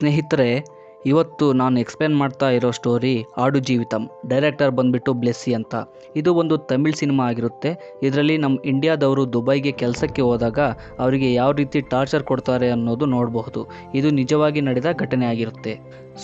ಸ್ನೇಹಿತರೆ, ಇವತ್ತು ನಾನು ಎಕ್ಸ್ಪ್ಲೇನ್ ಮಾಡ್ತಾ ಇರೋ ಸ್ಟೋರಿ ಆಡು ಜೀವಿತಂ ಡೈರೆಕ್ಟರ್ ಬಂದ್ಬಿಟ್ಟು ಬ್ಲೆಸ್ಸಿ ಅಂತ. ಇದು ಒಂದು ತಮಿಳ್ ಸಿನಿಮಾ ಆಗಿರುತ್ತೆ. ಇದರಲ್ಲಿ ನಮ್ಮ ಇಂಡಿಯಾದವರು ದುಬೈಗೆ ಕೆಲಸಕ್ಕೆ ಹೋದಾಗ ಅವರಿಗೆ ಯಾವ ರೀತಿ ಟಾರ್ಚರ್ ಕೊಡ್ತಾರೆ ಅನ್ನೋದು ನೋಡಬಹುದು. ಇದು ನಿಜವಾಗಿ ನಡೆದ ಘಟನೆ ಆಗಿರುತ್ತೆ.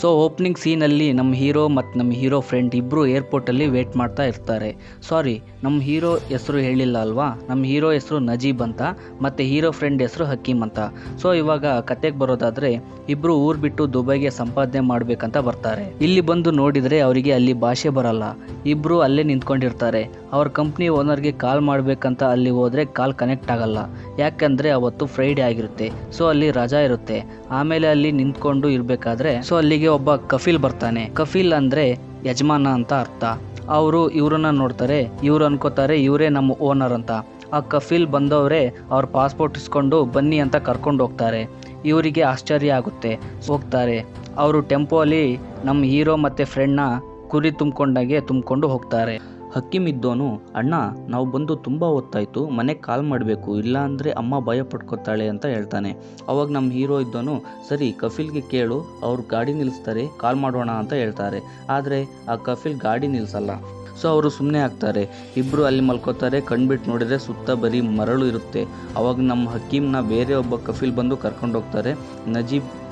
ಸೊ ಓಪನಿಂಗ್ ಸೀನಲ್ಲಿ ನಮ್ಮ ಹೀರೋ ಮತ್ತು ನಮ್ಮ ಹೀರೋ ಫ್ರೆಂಡ್ ಇಬ್ಬರು ಏರ್ಪೋರ್ಟಲ್ಲಿ ವೇಟ್ ಮಾಡ್ತಾ ಇರ್ತಾರೆ. ಸಾರಿ ನಮ್ಮ ಹೀರೋ ಹೆಸರು ಹೇಳಿಲ್ಲ ಅಲ್ವಾ? ನಮ್ಮ ಹೀರೋ ಹೆಸರು ನಜೀಬ್ ಅಂತ, ಮತ್ತು ಹೀರೋ ಫ್ರೆಂಡ್ ಹೆಸರು ಹಕೀಮ್ ಅಂತ. ಸೊ ಇವಾಗ ಕತೆಗೆ ಬರೋದಾದರೆ ಇಬ್ಬರು ಊರು ಬಿಟ್ಟು ದುಬೈಗೆ ಸಂಪಾದನೆ ಮಾಡಬೇಕಂತ ಬರ್ತಾರೆ. ಇಲ್ಲಿ ಬಂದು ನೋಡಿದರೆ ಅವರಿಗೆ ಅಲ್ಲಿ ಭಾಷೆ ಬರಲ್ಲ. ಇಬ್ಬರು ಅಲ್ಲೇ ನಿಂತ್ಕೊಂಡಿರ್ತಾರೆ. ಅವ್ರ ಕಂಪ್ನಿ ಓನರ್ಗೆ ಕಾಲ್ ಮಾಡಬೇಕಂತ ಅಲ್ಲಿ ಹೋದರೆ ಕಾಲ್ ಕನೆಕ್ಟ್ ಆಗಲ್ಲ. ಯಾಕಂದರೆ ಅವತ್ತು ಫ್ರೈಡೇ ಆಗಿರುತ್ತೆ. ಸೊ ಅಲ್ಲಿ ರಜಾ ಇರುತ್ತೆ. ಆಮೇಲೆ ಅಲ್ಲಿ ನಿಂತ್ಕೊಂಡು ಇರಬೇಕಾದ್ರೆ ಸೊ ಅಲ್ಲಿಗೆ ಒಬ್ಬ ಕಫೀಲ್ ಬರ್ತಾನೆ. ಕಫೀಲ್ ಅಂದ್ರೆ ಯಜಮಾನ ಅಂತ ಅರ್ಥ. ಅವರು ಇವರನ್ನ ನೋಡ್ತಾರೆ, ಇವ್ರು ಅನ್ಕೋತಾರೆ ಇವರೇ ನಮ್ಮ ಓನರ್ ಅಂತ. ಆ ಕಫೀಲ್ ಬಂದವರೇ ಅವ್ರ ಪಾಸ್ಪೋರ್ಟ್ ಇಸ್ಕೊಂಡು ಬನ್ನಿ ಅಂತ ಕರ್ಕೊಂಡು ಹೋಗ್ತಾರೆ. ಇವರಿಗೆ ಆಶ್ಚರ್ಯ ಆಗುತ್ತೆ. ಹೋಗ್ತಾರೆ. ಅವರು ಟೆಂಪೋ ಅಲ್ಲಿ ನಮ್ಮ ಹೀರೋ ಮತ್ತು ಫ್ರೆಂಡ್ನ ಕುರಿ ತುಂಬಿಕೊಂಡಾಗೆ ತುಂಬಿಕೊಂಡು ಹೋಗ್ತಾರೆ. ಹಕ್ಕಿಮ್ ಇದ್ದೋನು ಅಣ್ಣ, ನಾವು ಬಂದು ತುಂಬ ಹೊತ್ತಾಯಿತು ಮನೆಗೆ ಕಾಲ್ ಮಾಡಬೇಕು, ಇಲ್ಲ ಅಂದರೆ ಅಮ್ಮ ಭಯ ಪಡ್ಕೊತಾಳೆ ಅಂತ ಹೇಳ್ತಾನೆ. ಅವಾಗ ನಮ್ಮ ಹೀರೋ ಇದ್ದೋನು, ಸರಿ, ಕಫಿಲ್ಗೆ ಕೇಳು, ಅವ್ರು ಗಾಡಿ ನಿಲ್ಲಿಸ್ತಾರೆ ಕಾಲ್ ಮಾಡೋಣ ಅಂತ ಹೇಳ್ತಾರೆ. ಆದರೆ ಆ ಕಫಿಲ್ ಗಾಡಿ ನಿಲ್ಲಿಸಲ್ಲ ಸೊ ಅವರು ಸುಮ್ಮನೆ ಆಗ್ತಾರೆ. ಇಬ್ಬರು ಅಲ್ಲಿ ಮಲ್ಕೋತಾರೆ, ಕಣ್ಬಿಟ್ಟು ನೋಡಿದರೆ ಸುತ್ತ ಬರೀ ಮರಳು ಇರುತ್ತೆ. ಅವಾಗ ನಮ್ಮ ಹಕೀಮ್ನ ಬೇರೆ ಒಬ್ಬ ಕಫಿಲ್ ಬಂದು ಕರ್ಕೊಂಡು ಹೋಗ್ತಾರೆ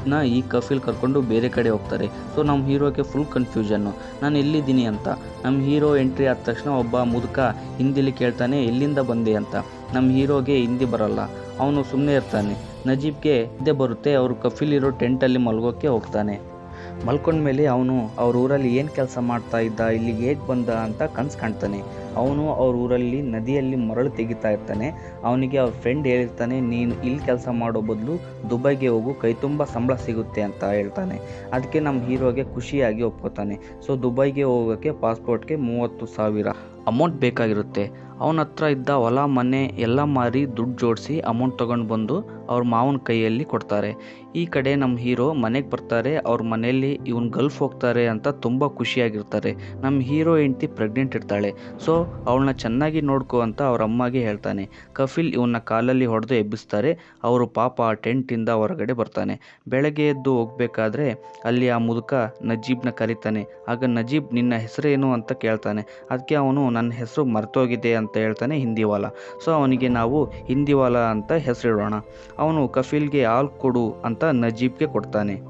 ನಜೀಬ್ನ ಈ ಕಫಿಲ್ ಕರ್ಕೊಂಡು ಬೇರೆ ಕಡೆ ಹೋಗ್ತಾರೆ. ಸೊ ನಮ್ಮ ಹೀರೋಗೆ ಫುಲ್ ಕನ್ಫ್ಯೂಷನ್ನು ನಾನು ಎಲ್ಲಿದ್ದೀನಿ ಅಂತ. ನಮ್ಮ ಹೀರೋ ಎಂಟ್ರಿ ಆದ ತಕ್ಷಣ ಒಬ್ಬ ಮುದುಕ ಹಿಂದಿಲಿ ಕೇಳ್ತಾನೆ, ಎಲ್ಲಿಂದ ಬಂದೆ? ಅಂತ. ನಮ್ಮ ಹೀರೋಗೆ ಹಿಂದಿ ಬರಲ್ಲ. ಅವನು ಸುಮ್ಮನೆ ಇರ್ತಾನೆ. ನಜೀಬ್ಗೆ ಇದ್ದೇ ಬರುತ್ತೆ, ಅವರು ಕಫಿಲ್ ಇರೋ ಟೆಂಟಲ್ಲಿ ಮಲ್ಗೋಕ್ಕೆ ಹೋಗ್ತಾನೆ. ಮಲ್ಕೊಂಡ್ಮೇಲೆ ಅವನು, ಅವ್ರ ಊರಲ್ಲಿ ಏನು ಕೆಲಸ ಮಾಡ್ತಾ ಇದ್ದ? ಇಲ್ಲಿಗೆ ಹೇಗೆ ಬಂದ? ಅಂತ ಕನ್ಸು ಕಾಣ್ತಾನೆ. ಅವನು ಅವ್ರ ಊರಲ್ಲಿ ನದಿಯಲ್ಲಿ ಮರಳು ತೆಗಿತಾ ಇರ್ತಾನೆ. ಅವನಿಗೆ ಅವ್ರ ಫ್ರೆಂಡ್ ಹೇಳಿರ್ತಾನೆ, ನೀನು ಇಲ್ಲಿ ಕೆಲಸ ಮಾಡೋ ಬದಲು ದುಬೈಗೆ ಹೋಗು, ಕೈ ತುಂಬ ಸಂಬಳ ಸಿಗುತ್ತೆ ಅಂತ ಹೇಳ್ತಾನೆ. ಅದಕ್ಕೆ ನಮ್ಮ ಹೀರೋಗೆ ಖುಷಿಯಾಗಿ ಒಪ್ಕೋತಾನೆ. ಸೊ ದುಬೈಗೆ ಹೋಗೋಕ್ಕೆ ಪಾಸ್ಪೋರ್ಟ್ಗೆ ಮೂವತ್ತು ಸಾವಿರ. ಅಮೌಂಟ್ ಬೇಕಾಗಿರುತ್ತೆ. ಅವನ ಹತ್ರ ಇದ್ದ ಹೊಲ, ಮನೆ ಎಲ್ಲ ಮಾರಿ ದುಡ್ಡು ಜೋಡಿಸಿ ಅಮೌಂಟ್ ತೊಗೊಂಡು ಬಂದು ಅವ್ರ ಮಾವನ ಕೈಯಲ್ಲಿ ಕೊಡ್ತಾರೆ. ಈ ಕಡೆ ನಮ್ಮ ಹೀರೋ ಮನೆಗೆ ಬರ್ತಾರೆ, ಅವ್ರ ಮನೆಯಲ್ಲಿ ಇವನು ಗಲ್ಫ್ ಹೋಗ್ತಾರೆ ಅಂತ ತುಂಬ ಖುಷಿಯಾಗಿರ್ತಾರೆ. ನಮ್ಮ ಹೀರೋ ಹೆಂಡ್ತಿ ಪ್ರೆಗ್ನೆಂಟ್ ಇರ್ತಾಳೆ. ಸೊ ಅವಳನ್ನ ಚೆನ್ನಾಗಿ ನೋಡ್ಕೋ ಅಂತ ಅವ್ರ ಅಮ್ಮಗೆ ಹೇಳ್ತಾನೆ. ಕಫಿಲ್ ಇವನ್ನ ಕಾಲಲ್ಲಿ ಹೊಡೆದು ಎಬ್ಬಿಸ್ತಾರೆ. ಅವರು ಪಾಪ ಆ ಟೆಂಟಿಂದ ಹೊರಗಡೆ ಬರ್ತಾನೆ. ಬೆಳಗ್ಗೆ ಎದ್ದು ಹೋಗಬೇಕಾದ್ರೆ ಅಲ್ಲಿ ಆ ಮುದುಕ ನಜೀಬ್ನ ಕರೀತಾನೆ. ಆಗ ನಜೀಬ್, ನಿನ್ನ ಹೆಸರೇನು ಅಂತ ಕೇಳ್ತಾನೆ. ಅದಕ್ಕೆ ಅವನು ನನ್ನ ಹೆಸರು ಮರ್ತೋಗಿದೆ ಅಂತ ಹೇಳ್ತಾನೆ ಹಿಂದಿವಾಲ. ಸೊ, ಅವನಿಗೆ ನಾವು ಹಿಂದಿವಾಲ ಅಂತ ಹೆಸರಿಡೋಣ. ಅವನು ಕಫಿಲ್ಗೆ ಹಾಲು ಕೊಡು ಅಂತ ನಜೀಬ್ಗೆ ಕೊಡ್ತಾನೆ.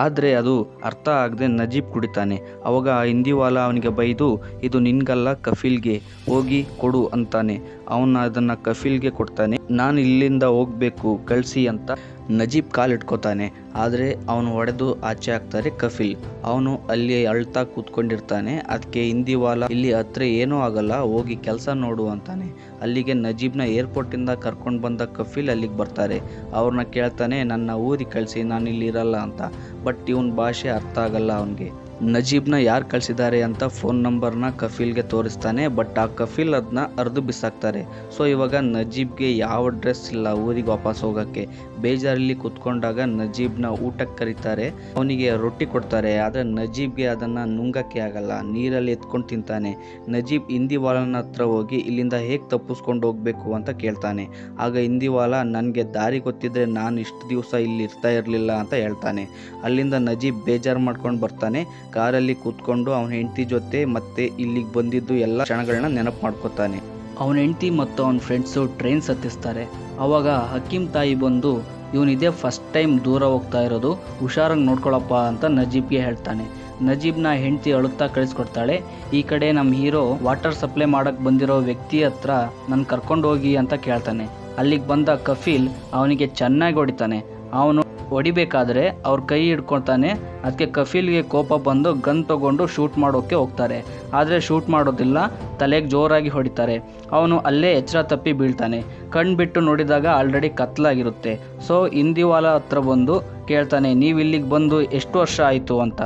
ಆದರೆ ಅದು ಅರ್ಥ ಆಗದೆ ನಜೀಬ್ ಕುಡಿತಾನೆ. ಅವಾಗ ಆ ಹಿಂದಿವಾಲ ಅವನಿಗೆ ಬೈದು, ಇದು ನಿನ್ಗಲ್ಲ ಕಫೀಲ್ಗೆ, ಹೋಗಿ ಕೊಡು ಅಂತಾನೆ. ಅವನು ಅದನ್ನು ಕಫೀಲ್ಗೆ ಕೊಡ್ತಾನೆ. ನಾನು ಇಲ್ಲಿಂದ ಹೋಗಬೇಕು, ಕಳಿಸಿ ಅಂತ ನಜೀಬ್ ಕಾಲು ಇಟ್ಕೋತಾನೆ, ಆದರೆ ಅವನು ಹೊಡೆದು ಆಚೆ ಹಾಕ್ತಾರೆ ಕಫಿಲ್. ಅವನು ಅಲ್ಲಿ ಅಳ್ತಾ ಕೂತ್ಕೊಂಡಿರ್ತಾನೆ ಅದಕ್ಕೆ ಹಿಂದಿವಾಲ ಇಲ್ಲಿ ಹತ್ರ ಏನೂ ಆಗಲ್ಲ, ಹೋಗಿ ಕೆಲಸ ನೋಡು ಅಂತಾನೆ. ಅಲ್ಲಿಗೆ ನಜೀಬ್ನ ಏರ್ಪೋರ್ಟಿಂದ ಕರ್ಕೊಂಡು ಬಂದ ಕಫಿಲ್ ಅಲ್ಲಿಗೆ ಬರ್ತಾರೆ. ಅವ್ರನ್ನ ಕೇಳ್ತಾನೆ, ನನ್ನ ಊರಿಗೆ ಕಳಿಸಿ ನಾನು ಇಲ್ಲಿ ಇರಲ್ಲ ಅಂತ. ಬಟ್ ಇವನ್ ಭಾಷೆ ಅರ್ಥ ಆಗಲ್ಲ ಅವನಿಗೆ. ನಜೀಬ್ನ ಯಾರು ಕಳಿಸಿದ್ದಾರೆ ಅಂತ ಫೋನ್ ನಂಬರ್ನ ಕಫೀಲ್ಗೆ ತೋರಿಸ್ತಾನೆ ಬಟ್ ಆ ಕಫೀಲ್ ಅದನ್ನ ಅರ್ದು ಬಿಸಾಕ್ತಾರೆ. ಸೊ ಇವಾಗ ನಜೀಬ್ಗೆ ಯಾವ ಡ್ರೆಸ್ ಇಲ್ಲ ಊರಿಗೆ ವಾಪಸ್ ಹೋಗೋಕ್ಕೆ. ಬೇಜಾರಲ್ಲಿ ಕೂತ್ಕೊಂಡಾಗ ನಜೀಬ್ನ ಊಟಕ್ಕೆ ಕರೀತಾರೆ. ಅವನಿಗೆ ರೊಟ್ಟಿ ಕೊಡ್ತಾರೆ, ಆದರೆ ನಜೀಬ್ಗೆ ಅದನ್ನು ನುಂಗಕ್ಕೆ ಆಗಲ್ಲ, ನೀರಲ್ಲಿ ಎತ್ಕೊಂಡು ತಿಂತಾನೆ. ನಜೀಬ್ ಹಿಂದಿವಾಲನ ಹತ್ರ ಹೋಗಿ ಇಲ್ಲಿಂದ ಹೇಗೆ ತಪ್ಪಿಸ್ಕೊಂಡು ಹೋಗಬೇಕು ಅಂತ ಕೇಳ್ತಾನೆ. ಆಗ ಹಿಂದಿವಾಲ ನನಗೆ ದಾರಿ ಗೊತ್ತಿದ್ರೆ ನಾನು ಇಷ್ಟು ದಿವಸ ಇಲ್ಲಿ ಇರ್ತಾ ಇರಲಿಲ್ಲ ಅಂತ ಹೇಳ್ತಾನೆ. ಅಲ್ಲಿಂದ ನಜೀಬ್ ಬೇಜಾರು ಮಾಡ್ಕೊಂಡು ಬರ್ತಾನೆ. ಕಾರಲ್ಲಿ ಕೂತ್ಕೊಂಡು ಅವನ ಹೆಂಡತಿ ಜೊತೆ ಮತ್ತೆ ಇಲ್ಲಿಗೆ ಬಂದಿದ್ದು ಎಲ್ಲ ಕ್ಷಣಗಳನ್ನ ನೆನಪು ಮಾಡ್ಕೋತಾನೆ. ಅವನ ಹೆಂಡತಿ ಮತ್ತು ಅವನ ಫ್ರೆಂಡ್ಸು ಟ್ರೈನ್ ಸತ್ತಿಸ್ತಾರೆ. ಅವಾಗ ಹಕೀಮ್ ತಾಯಿ ಬಂದು ಇವನಿದೆ ಫಸ್ಟ್ ಟೈಮ್ ದೂರ ಹೋಗ್ತಾ ಇರೋದು, ಹುಷಾರಾಗಿ ನೋಡ್ಕೊಳಪ್ಪ ಅಂತ ನಜೀಬ್ಗೆ ಹೇಳ್ತಾನೆ. ನಜೀಬ್ನ ಹೆಂಡತಿ ಅಳುತ್ತಾ ಕಳಿಸ್ಕೊಡ್ತಾಳೆ, ಈ ಕಡೆ ನಮ್ಮ ಹೀರೋ ವಾಟರ್ ಸಪ್ಲೈ ಮಾಡಕ್ಕೆ ಬಂದಿರೋ ವ್ಯಕ್ತಿ ಹತ್ರ ನನ್ನ ಕರ್ಕೊಂಡು ಹೋಗಿ ಅಂತ ಕೇಳ್ತಾನೆ. ಅಲ್ಲಿಗೆ ಬಂದ ಕಫೀಲ್ ಅವನಿಗೆ ಚೆನ್ನಾಗಿ ಹೊಡಿತಾನೆ. ಅವನು ಹೊಡಿಬೇಕಾದ್ರೆ ಅವ್ರ ಕೈ ಹಿಡ್ಕೊಳ್ತಾನೆ. ಅದಕ್ಕೆ ಕಫೀಲ್ಗೆ ಕೋಪ ಬಂದು ಗನ್ ತಗೊಂಡು ಶೂಟ್ ಮಾಡೋಕ್ಕೆ ಹೋಗ್ತಾರೆ. ಆದರೆ ಶೂಟ್ ಮಾಡೋದಿಲ್ಲ, ತಲೆಗೆ ಜೋರಾಗಿ ಹೊಡಿತಾರೆ. ಅವನು ಅಲ್ಲೇ ಎಚ್ಚರ ತಪ್ಪಿ ಬೀಳ್ತಾನೆ. ಕಣ್ಣು ಬಿಟ್ಟು ನೋಡಿದಾಗ ಆಲ್ರೆಡಿ ಕತ್ಲಾಗಿರುತ್ತೆ. ಸೊ, ಹಿಂದಿವಾಲ ಹತ್ರ ಬಂದು ಕೇಳ್ತಾನೆ ನೀವು ಇಲ್ಲಿಗೆ ಬಂದು ಎಷ್ಟು ವರ್ಷ ಆಯಿತು? ಅಂತ.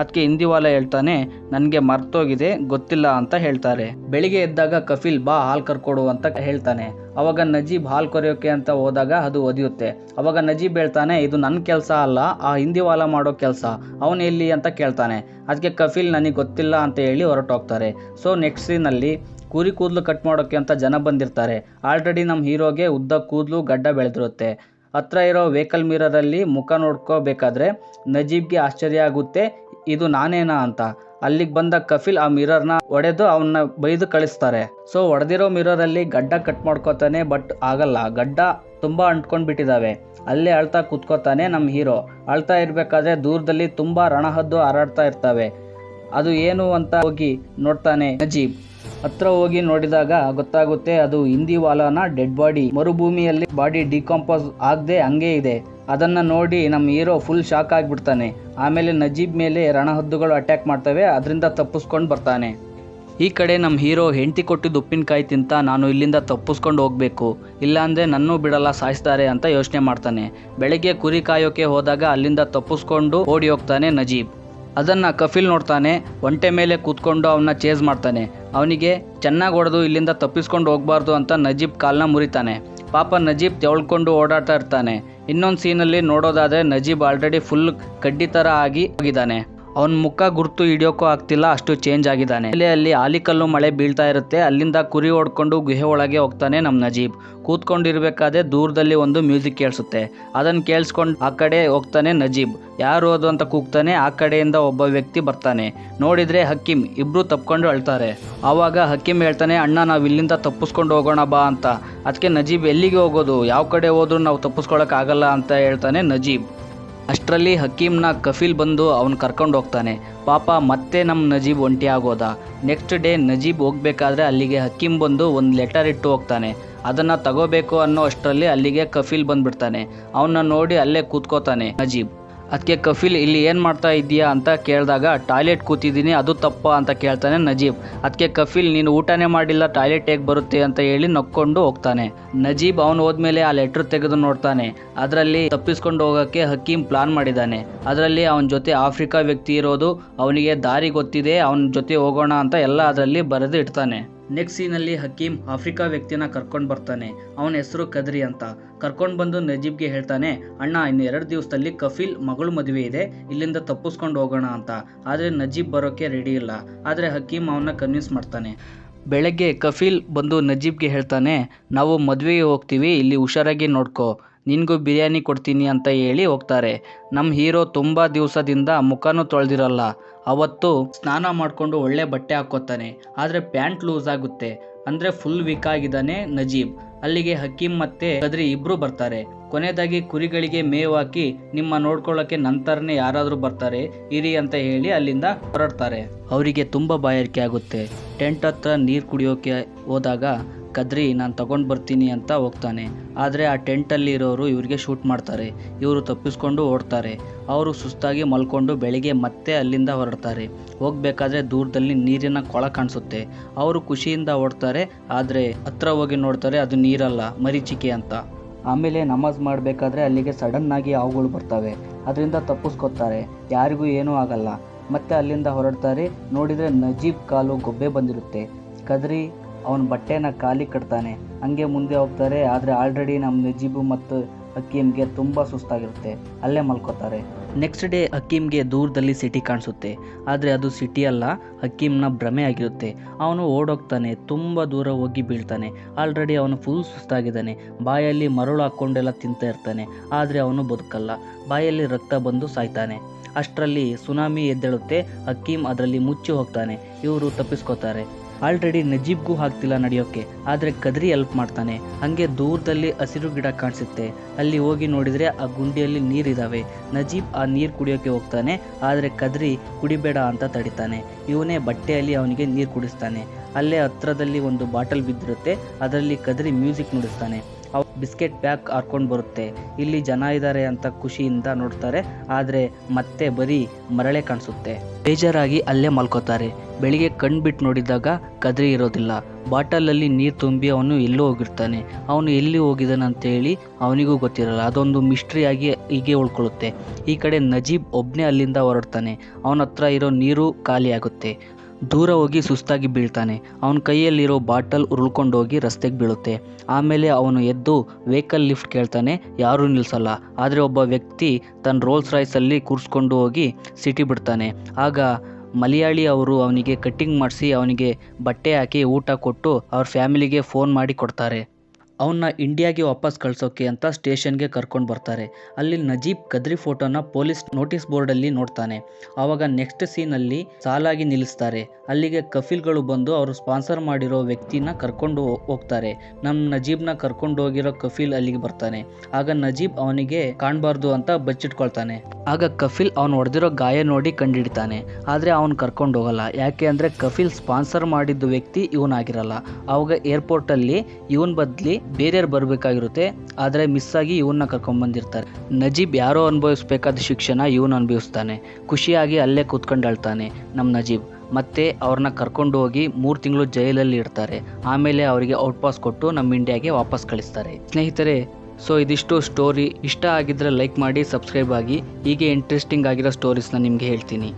ಅದಕ್ಕೆ ಹಿಂದಿವಾಲ ಹೇಳ್ತಾನೆ, ನನಗೆ ಮರ್ತೋಗಿದೆ, ಗೊತ್ತಿಲ್ಲ ಅಂತ ಹೇಳ್ತಾರೆ. ಬೆಳಿಗ್ಗೆ ಎದ್ದಾಗ ಕಫಿಲ್ ಬಾ ಹಾಲು ಕರ್ಕೊಡು ಅಂತ ಹೇಳ್ತಾನೆ. ಅವಾಗ ನಜೀಬ್ ಹಾಲು ಕೊರೆಯೋಕೆ ಅಂತ ಹೋದಾಗ ಅದು ಒದಿಯುತ್ತೆ. ಅವಾಗ ನಜೀಬ್ ಹೇಳ್ತಾನೆ, ಇದು ನನ್ನ ಕೆಲಸ ಅಲ್ಲ, ಆ ಹಿಂದಿವಾಲ ಮಾಡೋ ಕೆಲಸ. ಅವನು ಎಲ್ಲಿ ಅಂತ ಕೇಳ್ತಾನೆ. ಅದಕ್ಕೆ ಕಫಿಲ್ ನನಗೆ ಗೊತ್ತಿಲ್ಲ ಅಂತ ಹೇಳಿ ಹೊರಟೋಗ್ತಾರೆ. ಸೊ ನೆಕ್ಸ್ಟ್ ಸೀನಲ್ಲಿ ಕುರಿ ಕೂದಲು ಕಟ್ ಮಾಡೋಕ್ಕೆ ಅಂತ ಜನ ಬಂದಿರ್ತಾರೆ. ಆಲ್ರೆಡಿ ನಮ್ಮ ಹೀರೋಗೆ ಉದ್ದ ಕೂದಲು ಗಡ್ಡ ಬೆಳೆದಿರುತ್ತೆ. ಹತ್ರ ಇರೋ ವೆಹಿಕಲ್ ಮಿರರಲ್ಲಿ ಮುಖ ನೋಡ್ಕೋಬೇಕಾದ್ರೆ ನಜೀಬ್ಗೆ ಆಶ್ಚರ್ಯ ಆಗುತ್ತೆ ಇದು ನಾನೇನಾ ಅಂತ. ಅಲ್ಲಿಗೆ ಬಂದ ಕಫಿಲ್ ಆ ಮಿರರ್ನ ಒಡೆದು ಅವನ್ನ ಬೈದು ಕಳಿಸ್ತಾರೆ. ಸೊ ಮಿರರ್ ಮಿರರಲ್ಲಿ ಗಡ್ಡ ಕಟ್ ಮಾಡ್ಕೋತಾನೆ, ಬಟ್ ಆಗಲ್ಲ. ಗಡ್ಡ ತುಂಬಾ ಅಂಟ್ಕೊಂಡ್ ಬಿಟ್ಟಿದಾವೆ ಅಲ್ಲೇ ಅಳ್ತಾ ಕೂತ್ಕೋತಾನೆ ನಮ್ಮ ಹೀರೋ. ಅಳ್ತಾ ಇರಬೇಕಾದ್ರೆ ದೂರದಲ್ಲಿ ತುಂಬಾ ರಣಹದ್ದು ಹಾರಾಡ್ತಾ ಇರ್ತವೆ. ಅದು ಏನು ಅಂತ ಹೋಗಿ ನೋಡ್ತಾನೆ ನಜೀಬ್. ಹತ್ರ ಹೋಗಿ ನೋಡಿದಾಗ ಗೊತ್ತಾಗುತ್ತೆ ಅದು ಹಿಂದಿವಾಲನ ಡೆಡ್ ಬಾಡಿ. ಮರುಭೂಮಿಯಲ್ಲಿ ಬಾಡಿ ಡಿಕಾಂಪೋಸ್ ಆಗದೆ ಹಂಗೆ ಇದೆ. ಅದನ್ನ ನೋಡಿ ನಮ್ಮ ಹೀರೋ ಫುಲ್ ಶಾಕ್ ಆಗಿಬಿಡ್ತಾನೆ. ಆಮೇಲೆ ನಜೀಬ್ ಮೇಲೆ ರಣಹದ್ದುಗಳು ಅಟ್ಯಾಕ್ ಮಾಡ್ತವೆ, ಅದರಿಂದ ತಪ್ಪಿಸ್ಕೊಂಡು ಬರ್ತಾನೆ. ಈ ಕಡೆ ನಮ್ಮ ಹೀರೋ ಹೆಂಡತಿ ಕೊಟ್ಟಿದ್ದು ಉಪ್ಪಿನಕಾಯಿ ತಿಂತ ನಾನು ಇಲ್ಲಿಂದ ತಪ್ಪಿಸ್ಕೊಂಡು ಹೋಗಬೇಕು. ಇಲ್ಲಾಂದರೆ ನನ್ನೂ ಬಿಡಲ್ಲ ಸಾಯಿಸ್ತಾರೆ ಅಂತ ಯೋಚನೆ ಮಾಡ್ತಾನೆ. ಬೆಳಗ್ಗೆ ಕುರಿ ಕಾಯೋಕೆ ಹೋದಾಗ ಅಲ್ಲಿಂದ ತಪ್ಪಿಸ್ಕೊಂಡು ಓಡಿ ಹೋಗ್ತಾನೆ ನಜೀಬ್. ಅದನ್ನು ಕಫಿಲ್ ನೋಡ್ತಾನೆ, ಒಂಟೆ ಮೇಲೆ ಕೂತ್ಕೊಂಡು ಅವನ್ನ ಚೇಸ್ ಮಾಡ್ತಾನೆ. ಅವನಿಗೆ, ಚೆನ್ನಾಗಿ ಹೊಡೆದು ಇಲ್ಲಿಂದ ತಪ್ಪಿಸ್ಕೊಂಡು ಹೋಗಬಾರ್ದು ಅಂತ ನಜೀಬ್ ಕಾಲನ್ನ ಮುರಿತಾನೆ. ಪಾಪ ನಜೀಬ್ ತೆವಳ್ಕೊಂಡು ಓಡಾಡ್ತಾ ಇರ್ತಾನೆ. ಇನ್ನೊಂದು ಸೀನಲ್ಲಿ ನೋಡೋದಾದ್ರೆ ನಜೀಬ್ ಆಲ್ರೆಡಿ ಫುಲ್ ಕಡ್ಡಿ ಥರ ಆಗಿ ಹೋಗಿದ್ದಾನೆ. ಅವನ ಮುಖ ಗುರುತು ಹಿಡಿಯೋಕ್ಕೂ ಆಗ್ತಿಲ್ಲ, ಅಷ್ಟು ಚೇಂಜ್ ಆಗಿದ್ದಾನೆ. ಅಲ್ಲಿ ಅಲ್ಲಿ ಆಲಿಕಲ್ಲು ಮಳೆ ಬೀಳ್ತಾ ಇರುತ್ತೆ, ಅಲ್ಲಿಂದ ಕುರಿ ಓಡ್ಕೊಂಡು ಗುಹೆ ಒಳಗೆ ಹೋಗ್ತಾನೆ ನಮ್ಮ ನಜೀಬ್. ಕೂತ್ಕೊಂಡಿರ್ಬೇಕಾದ್ರೆ ದೂರದಲ್ಲಿ ಒಂದು ಮ್ಯೂಸಿಕ್ ಕೇಳಿಸುತ್ತೆ. ಅದನ್ನು ಕೇಳಿಸ್ಕೊಂಡು ಆ ಕಡೆ ಹೋಗ್ತಾನೆ ನಜೀಬ್. ಯಾರು ಅದು ಅಂತ ಕೂಗ್ತಾನೆ, ಆ ಕಡೆಯಿಂದ ಒಬ್ಬ ವ್ಯಕ್ತಿ ಬರ್ತಾನೆ. ನೋಡಿದ್ರೆ ಹಕ್ಕೀಮ್ ಇಬ್ರು ತಪ್ಕೊಂಡು ಅಳ್ತಾರೆ. ಆವಾಗ ಹಕ್ಕೀಮ್ ಹೇಳ್ತಾನೆ, ಅಣ್ಣ, ನಾವು ಇಲ್ಲಿಂದ ತಪ್ಪಿಸ್ಕೊಂಡು ಹೋಗೋಣ ಬಾ ಅಂತ. ಅದಕ್ಕೆ ನಜೀಬ್ ಎಲ್ಲಿಗೆ ಹೋಗೋದು? ಯಾವ ಕಡೆ ಹೋದ್ರೂ ನಾವು ತಪ್ಪಿಸ್ಕೊಳಕ್ ಆಗಲ್ಲ ಅಂತ ಹೇಳ್ತಾನೆ ನಜೀಬ್. ಅಷ್ಟರಲ್ಲಿ ಹಕೀಮ್ನ ಕಫೀಲ್ ಬಂದು ಅವನು ಕರ್ಕೊಂಡು ಹೋಗ್ತಾನೆ. ಪಾಪ ಮತ್ತೆ ನಮ್ಮ ನಜೀಬ್ ಒಂಟಿ ಆಗೋದ ನೆಕ್ಸ್ಟ್ ಡೇ ನಜೀಬ್ ಹೋಗ್ಬೇಕಾದ್ರೆ ಅಲ್ಲಿಗೆ ಹಕೀಮ್ ಬಂದು ಒಂದು ಲೆಟರ್ ಇಟ್ಟು ಹೋಗ್ತಾನೆ. ಅದನ್ನು ತಗೋಬೇಕು ಅನ್ನೋ ಅಷ್ಟರಲ್ಲಿ ಅಲ್ಲಿಗೆ ಕಫೀಲ್ ಬಂದ್ಬಿಡ್ತಾನೆ. ಅವನ್ನ ನೋಡಿ ಅಲ್ಲೇ ಕೂತ್ಕೋತಾನೆ ನಜೀಬ್. ಅದಕ್ಕೆ ಕಫಿಲ್ ಇಲ್ಲಿ ಏನು ಮಾಡ್ತಾ ಇದ್ದೀಯಾ ಅಂತ ಕೇಳಿದಾಗ, ಟಾಯ್ಲೆಟ್ ಕೂತಿದ್ದೀನಿ, ಅದು ತಪ್ಪ ಅಂತ ಕೇಳ್ತಾನೆ ನಜೀಬ್. ಅದಕ್ಕೆ ಕಫಿಲ್, ನೀನು ಊಟನೇ ಮಾಡಿಲ್ಲ, ಟಾಯ್ಲೆಟ್ ಹೇಗೆ ಬರುತ್ತೆ ಅಂತ ಹೇಳಿ ನಕ್ಕೊಂಡು ಹೋಗ್ತಾನೆ. ನಜೀಬ್ ಅವನು ಹೋದ್ಮೇಲೆ ಆ ಲೆಟ್ರ್ ತೆಗೆದು ನೋಡ್ತಾನೆ. ಅದರಲ್ಲಿ ತಪ್ಪಿಸ್ಕೊಂಡು ಹೋಗೋಕ್ಕೆ ಹಕೀಮ್ ಪ್ಲಾನ್ ಮಾಡಿದ್ದಾನೆ. ಅದರಲ್ಲಿ ಅವನ ಜೊತೆ ಆಫ್ರಿಕಾ ವ್ಯಕ್ತಿ ಇರೋದು, ಅವನಿಗೆ ದಾರಿ ಗೊತ್ತಿದೆ, ಅವನ ಜೊತೆ ಹೋಗೋಣ ಅಂತ ಎಲ್ಲ ಅದರಲ್ಲಿ ಬರೆದು ಇಡ್ತಾನೆ. ನೆಕ್ಸ್ಟ್ ಸೀನಲ್ಲಿ ಹಕೀಮ್ ಆಫ್ರಿಕಾ ವ್ಯಕ್ತಿನ ಕರ್ಕೊಂಡು ಬರ್ತಾನೆ. ಅವನ ಹೆಸರು ಕದ್ರಿ ಅಂತ. ಕರ್ಕೊಂಡು ಬಂದು ನಜೀಬ್ಗೆ ಹೇಳ್ತಾನೆ, ಅಣ್ಣ ಇನ್ನು ಎರಡು ದಿವಸದಲ್ಲಿ ಕಫೀಲ್ ಮಗಳು ಮದುವೆ ಇದೆ, ಇಲ್ಲಿಂದ ತಪ್ಪಿಸ್ಕೊಂಡು ಹೋಗೋಣ ಅಂತ. ಆದರೆ ನಜೀಬ್ ಬರೋಕ್ಕೆ ರೆಡಿ ಇಲ್ಲ. ಆದರೆ ಹಕೀಮ್ ಅವನ್ನ ಕನ್ವಿನ್ಸ್ ಮಾಡ್ತಾನೆ. ಬೆಳಗ್ಗೆ ಕಫೀಲ್ ಬಂದು ನಜೀಬ್ಗೆ ಹೇಳ್ತಾನೆ, ನಾವು ಮದುವೆಗೆ ಹೋಗ್ತೀವಿ, ಇಲ್ಲಿ ಹುಷಾರಾಗಿ ನೋಡ್ಕೋ. ನಿನಗೂ ಬಿರಿಯಾನಿ ಕೊಡ್ತೀನಿ ಅಂತ ಹೇಳಿ ಹೋಗ್ತಾರೆ. ನಮ್ಮ ಹೀರೋ ತುಂಬ ದಿವಸದಿಂದ ಮುಖನೂ ತೊಳೆದಿರಲ್ಲ. ಅವತ್ತು ಸ್ನಾನ ಮಾಡಿಕೊಂಡು ಒಳ್ಳೆ ಬಟ್ಟೆ ಹಾಕ್ಕೋತಾನೆ. ಆದರೆ ಪ್ಯಾಂಟ್ ಲೂಸ್ ಆಗುತ್ತೆ. ಅಂದರೆ ಫುಲ್ ವೀಕ್ ಆಗಿದ್ದಾನೆ ನಜೀಬ್. ಅಲ್ಲಿಗೆ ಹಕೀಮ್ ಮತ್ತೆ ಕದ್ರಿ ಇಬ್ರು ಬರ್ತಾರೆ. ಕೊನೆಯದಾಗಿ ಕುರಿಗಳಿಗೆ ಮೇವು ಹಾಕಿ ನಿಮ್ಮ ನೋಡ್ಕೊಳ್ಳೋಕೆ ನಂತರನೇ ಯಾರಾದರೂ ಬರ್ತಾರೆ, ಇರಿ ಅಂತ ಹೇಳಿ ಅಲ್ಲಿಂದ ಹೊರಡ್ತಾರೆ. ಅವರಿಗೆ ತುಂಬ ಬಾಯಾರಿಕೆ ಆಗುತ್ತೆ. ಟೆಂಟ್ ಹತ್ರ ನೀರು ಕುಡಿಯೋಕೆ ಹೋದಾಗ ಕದ್ರಿ, ನಾನು ತಗೊಂಡು ಬರ್ತೀನಿ ಅಂತ ಹೋಗ್ತಾನೆ. ಆದರೆ ಆ ಟೆಂಟಲ್ಲಿ ಇರೋರು ಇವರಿಗೆ ಶೂಟ್ ಮಾಡ್ತಾರೆ. ಇವರು ತಪ್ಪಿಸ್ಕೊಂಡು ಓಡ್ತಾರೆ. ಅವರು ಸುಸ್ತಾಗಿ ಮಲ್ಕೊಂಡು ಬೆಳಿಗ್ಗೆ ಮತ್ತೆ ಅಲ್ಲಿಂದ ಹೊರಡ್ತಾರೆ. ಹೋಗ್ಬೇಕಾದ್ರೆ ದೂರದಲ್ಲಿ ನೀರಿನ ಕೊಳ ಕಾಣಿಸುತ್ತೆ. ಅವರು ಖುಷಿಯಿಂದ ಓಡ್ತಾರೆ, ಆದರೆ ಹತ್ರ ಹೋಗಿ ನೋಡ್ತಾರೆ ಅದು ನೀರಲ್ಲ, ಮರೀಚಿಕೆ ಅಂತ. ಆಮೇಲೆ ನಮಾಜ್ ಮಾಡಬೇಕಾದ್ರೆ ಅಲ್ಲಿಗೆ ಸಡನ್ನಾಗಿ ಹಾವುಗಳು ಬರ್ತವೆ. ಅದರಿಂದ ತಪ್ಪಿಸ್ಕೊತಾರೆ. ಯಾರಿಗೂ ಏನೂ ಆಗಲ್ಲ. ಮತ್ತೆ ಅಲ್ಲಿಂದ ಹೊರಡ್ತಾರೆ. ನೋಡಿದರೆ ನಜೀಬ್ ಕಾಲು ಗೊಬ್ಬೆ ಬಂದಿರುತ್ತೆ. ಕದ್ರಿ ಅವನ ಬಟ್ಟೆನ ಖಾಲಿ ಕಟ್ತಾನೆ. ಹಂಗೆ ಮುಂದೆ ಹೋಗ್ತಾರೆ, ಆದರೆ ಆಲ್ರೆಡಿ ನಮ್ಮ ನಜೀಬು ಮತ್ತು ಹಕೀಮ್ಗೆ ತುಂಬ ಸುಸ್ತಾಗಿರುತ್ತೆ. ಅಲ್ಲೇ ಮಲ್ಕೋತಾರೆ. ನೆಕ್ಸ್ಟ್ ಡೇ ಹಕೀಮ್ಗೆ ದೂರದಲ್ಲಿ ಸಿಟಿ ಕಾಣಿಸುತ್ತೆ. ಆದರೆ ಅದು ಸಿಟಿ ಅಲ್ಲ, ಹಕೀಮ್ನ ಭ್ರಮೆ ಆಗಿರುತ್ತೆ. ಅವನು ಓಡೋಗ್ತಾನೆ, ತುಂಬ ದೂರ ಹೋಗಿ ಬೀಳ್ತಾನೆ. ಆಲ್ರೆಡಿ ಅವನು ಫುಲ್ ಸುಸ್ತಾಗಿದ್ದಾನೆ. ಬಾಯಲ್ಲಿ ಮರಳು ಹಾಕ್ಕೊಂಡೆಲ್ಲ ತಿಂತಾ ಇರ್ತಾನೆ. ಆದರೆ ಅವನು ಬದುಕಲ್ಲ. ಬಾಯಲ್ಲಿ ರಕ್ತ ಬಂದು ಸಾಯ್ತಾನೆ. ಅಷ್ಟರಲ್ಲಿ ಸುನಾಮಿ ಎದ್ದೇಳುತ್ತೆ, ಹಕೀಮ್ ಅದರಲ್ಲಿ ಮುಚ್ಚಿ ಹೋಗ್ತಾನೆ. ಇವರು ತಪ್ಪಿಸ್ಕೋತಾರೆ. ಆಲ್ರೆಡಿ ನಜೀಬ್ಗೂ ಆಗ್ತಿಲ್ಲ ನಡೆಯೋಕ್ಕೆ ಆದರೆ ಕದ್ರಿ ಹೆಲ್ಪ್ ಮಾಡ್ತಾನೆ. ಹಾಗೆ ದೂರದಲ್ಲಿ ಹಸಿರು ಗಿಡ ಕಾಣಿಸುತ್ತೆ. ಅಲ್ಲಿ ಹೋಗಿ ನೋಡಿದರೆ ಆ ಗುಂಡಿಯಲ್ಲಿ ನೀರಿದಾವೆ. ನಜೀಬ್ ಆ ನೀರು ಕುಡಿಯೋಕೆ ಹೋಗ್ತಾನೆ, ಆದರೆ ಕದ್ರಿ ಕುಡಿಬೇಡ ಅಂತ ತಡಿತಾನೆ. ಇವನೇ ಬಟ್ಟೆಯಲ್ಲಿ ಅವನಿಗೆ ನೀರು ಕುಡಿಸ್ತಾನೆ. ಅಲ್ಲೇ ಹತ್ರದಲ್ಲಿ ಒಂದು ಬಾಟಲ್ ಬಿದ್ದಿರುತ್ತೆ, ಅದರಲ್ಲಿ ಕದ್ರಿ ಮ್ಯೂಸಿಕ್ ನುಡಿಸ್ತಾನೆ. ಅವ್ ಬಿಸ್ಕೆಟ್ ಪ್ಯಾಕ್ ಹಾರ್ಕೊಂಡು ಬರುತ್ತೆ. ಇಲ್ಲಿ ಜನ ಇದ್ದಾರೆ ಅಂತ ಖುಷಿಯಿಂದ ನೋಡ್ತಾರೆ, ಆದರೆ ಮತ್ತೆ ಬರೀ ಮರಳೆ ಕಾಣಿಸುತ್ತೆ. ಬೇಜಾರಾಗಿ ಅಲ್ಲೇ ಮಲ್ಕೋತಾರೆ. ಬೆಳಿಗ್ಗೆ ಕಣ್ಣು ಬಿಟ್ಟು ನೋಡಿದಾಗ ಕದ್ರಿ ಇರೋದಿಲ್ಲ. ಬಾಟಲಲ್ಲಿ ನೀರು ತುಂಬಿ ಅವನು ಎಲ್ಲೋ ಹೋಗಿರ್ತಾನೆ. ಅವನು ಎಲ್ಲಿ ಹೋಗಿದ್ದಾನೆ ಅಂತೇಳಿ ಅವನಿಗೂ ಗೊತ್ತಿರಲ್ಲ. ಅದೊಂದು ಮಿಸ್ಟ್ರಿಯಾಗಿ ಹೀಗೆ ಉಳ್ಕೊಳ್ಳುತ್ತೆ. ಈ ಕಡೆ ನಜೀಬ್ ಒಬ್ಬನೇ ಅಲ್ಲಿಂದ ಹೊರಡ್ತಾನೆ. ಅವನ ಹತ್ರ ಇರೋ ನೀರು ಖಾಲಿಯಾಗುತ್ತೆ ದೂರ ಹೋಗಿ ಸುಸ್ತಾಗಿ ಬೀಳ್ತಾನೆ. ಅವನ ಕೈಯಲ್ಲಿರೋ ಬಾಟಲ್ ಉರುಳ್ಕೊಂಡು ಹೋಗಿ ರಸ್ತೆಗೆ ಬೀಳುತ್ತೆ. ಆಮೇಲೆ ಅವನು ಎದ್ದು ವೆಹಿಕಲ್ ಲಿಫ್ಟ್ ಕೇಳ್ತಾನೆ. ಯಾರೂ ನಿಲ್ಲಿಸಲ್ಲ ಆದರೆ ಒಬ್ಬ ವ್ಯಕ್ತಿ ತನ್ನ ರೋಲ್ಸ್ ರಾಯ್ಸಲ್ಲಿ ಕೂರಿಸ್ಕೊಂಡು ಹೋಗಿ ಸಿಟಿ ಬಿಡ್ತಾನೆ. ಆಗ ಮಲಯಾಳಿ ಅವರು ಅವನಿಗೆ ಕಟ್ಟಿಂಗ್ ಮಾಡಿಸಿ ಅವನಿಗೆ ಬಟ್ಟೆ ಹಾಕಿ ಊಟ ಕೊಟ್ಟು ಅವ್ರ ಫ್ಯಾಮಿಲಿಗೆ ಫೋನ್ ಮಾಡಿ ಕೊಡ್ತಾರೆ. ಅವನ್ನ ಇಂಡಿಯಾಗೆ ವಾಪಸ್ ಕಳ್ಸೋಕೆ ಅಂತ ಸ್ಟೇಷನ್ಗೆ ಕರ್ಕೊಂಡು ಬರ್ತಾರೆ. ಅಲ್ಲಿ ನಜೀಬ್ ಕದ್ರಿ ಫೋಟೋನ ಪೊಲೀಸ್ ನೋಟಿಸ್ ಬೋರ್ಡಲ್ಲಿ ನೋಡ್ತಾನೆ. ಆವಾಗ ನೆಕ್ಸ್ಟ್ ಸೀನಲ್ಲಿ ಸಾಲಾಗಿ ನಿಲ್ಲಿಸ್ತಾರೆ. ಅಲ್ಲಿಗೆ ಕಫಿಲ್ಗಳು ಬಂದು ಅವರು ಸ್ಪಾನ್ಸರ್ ಮಾಡಿರೋ ವ್ಯಕ್ತಿನ ಕರ್ಕೊಂಡು ಹೋಗ್ತಾರೆ. ನಮ್ಮ ನಜೀಬ್ನ ಕರ್ಕೊಂಡು ಹೋಗಿರೋ ಕಫಿಲ್ ಅಲ್ಲಿಗೆ ಬರ್ತಾನೆ. ಆಗ ನಜೀಬ್ ಅವನಿಗೆ ಕಾಣಬಾರ್ದು ಅಂತ ಬಚ್ಚಿಟ್ಕೊಳ್ತಾನೆ. ಆಗ ಕಫಿಲ್ ಅವನು ಹೊಡೆದಿರೋ ಗಾಯ ನೋಡಿ ಕಂಡಿಡ್ತಾನೆ. ಆದರೆ ಅವನು ಕರ್ಕೊಂಡು ಹೋಗಲ್ಲ. ಯಾಕೆ ಅಂದರೆ ಕಫಿಲ್ ಸ್ಪಾನ್ಸರ್ ಮಾಡಿದ್ದು ವ್ಯಕ್ತಿ ಇವನಾಗಿರಲ್ಲ. ಆವಾಗ ಏರ್ಪೋರ್ಟಲ್ಲಿ ಇವನ್ ಬದಲಿ ಬೇರೆಯವ್ರು ಬರಬೇಕಾಗಿರುತ್ತೆ, ಆದರೆ ಮಿಸ್ ಆಗಿ ಇವನ್ನ ಕರ್ಕೊಂಡ್ಬಂದಿರ್ತಾರೆ ನಜೀಬ್ ಯಾರೋ ಅನುಭವಿಸ್ಬೇಕಾದ ಶಿಕ್ಷಣ ಇವನು ಅನುಭವಿಸ್ತಾನೆ. ಖುಷಿಯಾಗಿ ಅಲ್ಲೇ ಕೂತ್ಕೊಂಡು ಅಳ್ತಾನೆ ನಮ್ಮ ನಜೀಬ್. ಮತ್ತೆ ಅವ್ರನ್ನ ಕರ್ಕೊಂಡು ಹೋಗಿ ಮೂರು ತಿಂಗಳು ಜೈಲಲ್ಲಿ ಇಡ್ತಾರೆ. ಆಮೇಲೆ ಅವರಿಗೆ ಔಟ್ ಪಾಸ್ ಕೊಟ್ಟು ನಮ್ಮ ಇಂಡಿಯಾಗೆ ವಾಪಸ್ ಕಳಿಸ್ತಾರೆ. ಸ್ನೇಹಿತರೆ, ಸೊ ಇದಿಷ್ಟು ಸ್ಟೋರಿ ಇಷ್ಟ ಆಗಿದ್ರೆ ಲೈಕ್ ಮಾಡಿ ಸಬ್ಸ್ಕ್ರೈಬ್ ಆಗಿ. ಹೀಗೆ ಇಂಟ್ರೆಸ್ಟಿಂಗ್ ಆಗಿರೋ ಸ್ಟೋರೀಸ್ನ ನಿಮಗೆ ಹೇಳ್ತೀನಿ.